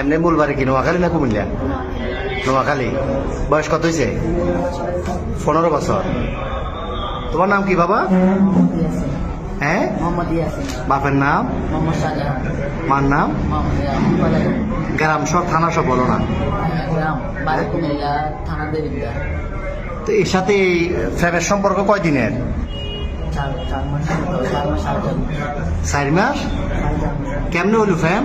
এমনি মূল বাড়ি কি, নোয়াখালী না কুমিল্লা? নোয়াখালী। বয়স কত হয়েছে পনেরো বছর। তোমার নাম কি বাবা? হ্যাঁ? বাপের নাম? মার নাম? গ্রাম সব, থানা সব বলো না। তো এর সাথে এই ফ্রেমের সম্পর্ক কয়দিনের চার মাস কেমনে হইল ফ্যাম?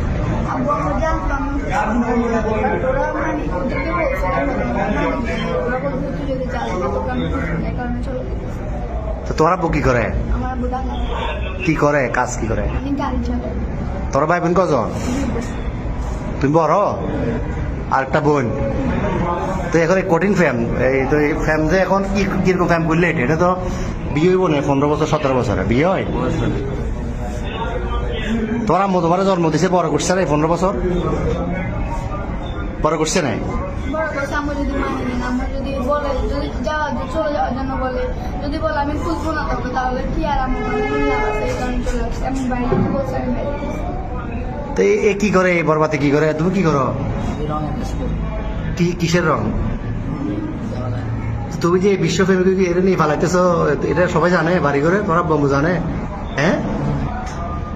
তো আব্বু কি করে? কি করে? কাজ কি করে? তোর ভাই বোন কজন? তুমি বড়? আর একটা বোন? তো এখন এই কঠিন ফ্যাম এই তো এই ফ্যাম যে এখন কি কীরকম ফ্যাম করলে এটা তো বিয়ে হইব না, পনেরো বছর, সতেরো বছরে। বিয়ে হয়? তোমার আম্মু তোমার জন্ম দিছে বড় করছে না এই পনেরো বছর। বড় করছে যদি মানে বলে আমি খুঁজবো না তাহলে কি আর। তো এ- কি করে এই বরবাতে কি করে? তুমি কি করো? কি কিসের রং? তুমি যে বিশ্ব ফেমিকে কি এটা নিয়ে ফালাইতেছ এটা সবাই জানে বাড়ি করে তোমার বম্বু জানে। হ্যাঁ?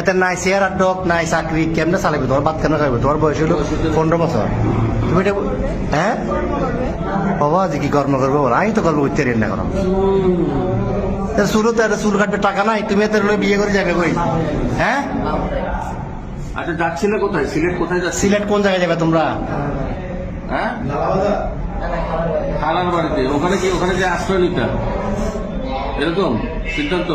এতে নাই চেয়ার আর ডক নাই চাকরি কেমনে চালাবে তোমার বাদ কেন খাইবে তোমার বয়স হলো পনেরো বছর। তুমি এটা হ্যাঁ বাবা যে কি কর্ম করব আমি তো পারি না করো চুলো তো একটা চুল কাটবে টাকা নাই তুমি এত বিয়ে করে যাবে কই? হ্যাঁ আচ্ছা যাচ্ছিলে কোথায়? সিলেট কোথায় যাচ্ছি? সিলেট কোন জায়গায় যাবে তোমরা? হ্যাঁ খালার বাড়িতে। ওখানে কি ওখানে যে আশ্রয় নিতে এরকম? সিদ্ধান্ত?